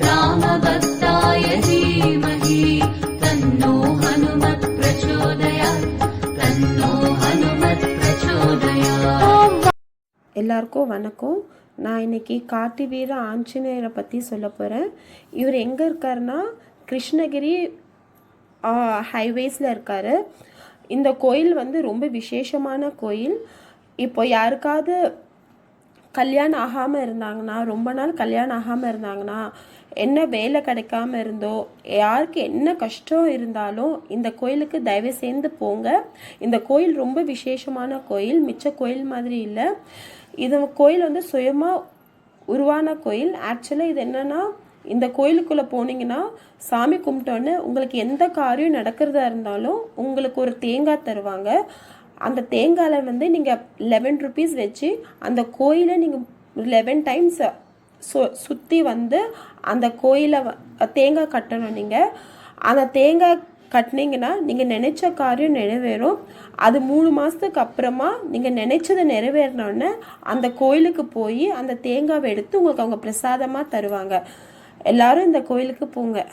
रामभक्ताय धीमहि तन्नो हनुमत् प्रचोदयात् तन्नो हनुमत् प्रचोदयात् எல்லாருக்கும் வணக்கம் நான் இன்னைக்கு காட்டு வீர ஆஞ்சநேயரை பற்றி சொல்ல போகிறேன் இவர் எங்கே இருக்காருன்னா கிருஷ்ணகிரி ஹைவேஸில் இருக்கார் இந்த கோயில் வந்து ரொம்ப விசேஷமான கோயில் இப்போ யாருக்காவது கல்யாணம் ஆகாமல் இருந்தாங்கன்னா ரொம்ப நாள் கல்யாணம் ஆகாமல் இருந்தாங்கன்னா என்ன வேலை கிடைக்காம இருந்தோ யாருக்கு என்ன கஷ்டம் இருந்தாலும் இந்த கோயிலுக்கு தயவு சேர்ந்து போங்க. இந்த கோயில் ரொம்ப விசேஷமான கோயில் மிச்ச கோயில் மாதிரி இல்லை. இது கோயில் வந்து சுயமாக உருவான கோயில். ஆக்சுவலாக இது என்னென்னா இந்த கோயிலுக்குள்ளே போனீங்கன்னா சாமி கும்பிட்டோன்னே உங்களுக்கு எந்த காரியம் நடக்கிறதா இருந்தாலும் உங்களுக்கு ஒரு தேங்காய் தருவாங்க. அந்த தேங்காயில் வந்து நீங்கள் லெவன் ருபீஸ் வச்சு அந்த கோயிலை நீங்கள் லெவன் டைம்ஸ் சு சுற்றி வந்து அந்த கோயிலை வ- தேங்காய் கட்டணும் நீங்கள் அந்த தேங்காய் கட்டினீங்கன்னா நீங்கள் நினச்ச காரியம் நிறைவேறும். அது மூணு மாதத்துக்கு அப்புறமா நீங்கள் நினச்சதை நிறைவேறினோடனே அந்த கோயிலுக்கு போய் அந்த தேங்காவை எடுத்து உங்களுக்கு அவங்க பிரசாதமாக தருவாங்க. எல்லாரும் இந்த கோயிலுக்கு போங்க.